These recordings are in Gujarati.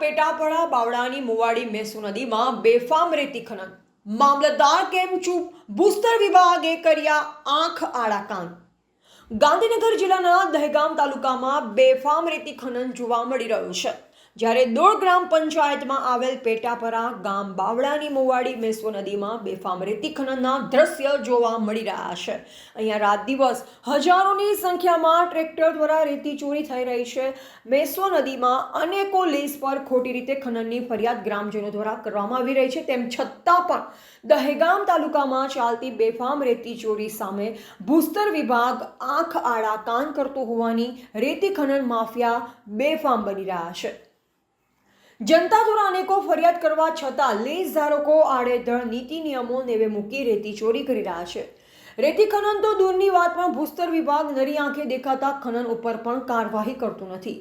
પેટાપડા બાવળાની મુવાડી મેસુ નદીમાં બેફામ રેતી ખનન. મામલતદાર કેમ ચૂપ? ભૂસ્તર વિભાગે કર્યા આંખ આડા કાન ગાંધીનગર જિલ્લાના દહેગામ તાલુકામાં બેફામ રેતી ખનન જોવા મળી રહ્યું છે. જ્યારે દોડ ગ્રામ પંચાયતમાં આવેલ પેટાપરા ગામ બાવળાની મુવાડી મેસો નદીમાં બેફામ રેતી ખનનના દ્રશ્ય જોવા મળી રહ્યા છે. અહીંયા રાત દિવસ હજારોની સંખ્યામાં ટ્રેક્ટર દ્વારા રેતી ચોરી થઈ રહી છે. મેસો નદીમાં અનેકો લીઝ પર ખોટી રીતે ખનનની ફરિયાદ ગ્રામજનો દ્વારા કરવામાં આવી રહી છે. તેમ છતાં પણ દહેગામ તાલુકામાં ચાલતી બેફામ રેતી ચોરી સામે ભૂસ્તર વિભાગ આંખ આડા કાન કરતો હોવાની રેતી ખનન માફિયા બેફામ બની રહ્યા છે. જનતા દ્વારા અનેકો ફરિયાદ કરવા છતાં લીઝ ધારકો આડેધડ નીતિ નિયમો નેવે મૂકી રેતી ચોરી કરી રહ્યા છે. રેતી ખનન તો દૂરની વાત, પણ ભૂસ્તર વિભાગ નરી આંખે દેખાતા ખનન ઉપર પણ કાર્યવાહી કરતું નથી.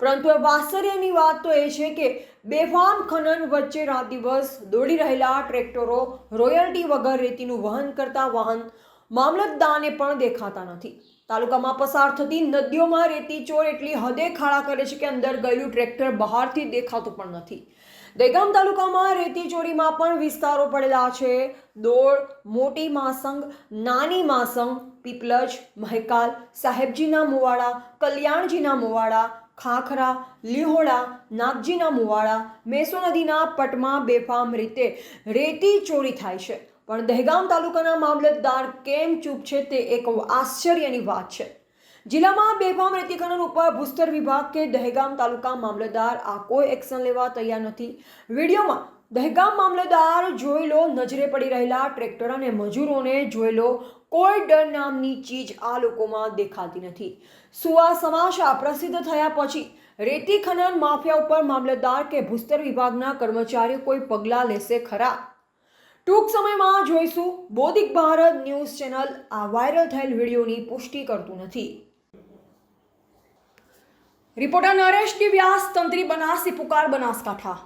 પરંતુ વાત્સર્યની વાત તો એ છે કે બેફામ ખનન વચ્ચે રાત દિવસ દોડી રહેલા ટ્રેક્ટરો રોયલ્ટી વગર રેતીનું વહન કરતા વાહન મામલતદારને પણ દેખાતા નથી. તાલુકામાં પસાર થતી નદીઓમાં રેતી ચોર એટલી હદે ખાડા કરે છે કે અંદર ગયેલું ટ્રેક્ટર બહારથી દેખાતું પણ નથી. દહેગામ તાલુકામાં રેતી ચોરીમાં પણ વિસ્તારો પડેલા છે. દોડ, મોટી માસંગ, નાની માસંગ, પીપલજ, મહેકાલ, સાહેબજીના મુવાડા, કલ્યાણજીના મુવાડા, ખાખરા, લીહોડા, નાગજીના મુવાડા, મેસો નદીના પટમાં બેફામ રીતે રેતી ચોરી થાય છે. પણ દહેગામ તાલુકાના મામલતદાર કેમ ચૂપ છે તે એક આશ્ચર્યની વાત છે. જિલ્લામાં બેફામ રેતી ખનન ઉપર ભૂસ્તર વિભાગ કે દહેગામ તાલુકા મામલતદાર આ કોઈ એક્શન લેવા તૈયાર નથી. વિડીયોમાં દહેગામ મામલતદાર જોઈ લો નજરે પડી રહેલા ટ્રેક્ટર અને મજૂરોને જોઈ લો કોઈ ડર નામની ચીજ આ લોકોમાં દેખાતી નથી. સુવા સમાશા પ્રસિદ્ધ થયા પછી રેતી ખનન માફિયા ઉપર મામલતદાર કે ભૂસ્તર વિભાગના કર્મચારીઓ કોઈ પગલાં લેશે ખરા? ટૂંક સમયમાં જોઈશું બોધિક ભારત ન્યૂઝ ચેનલ. આ વાયરલ થયેલ વિડીયોની પુષ્ટિ કરતું નથી. રિપોર્ટર નરેશ વ્યાસ તંત્રી બનાસી, પુકાર બનાસકાંઠા.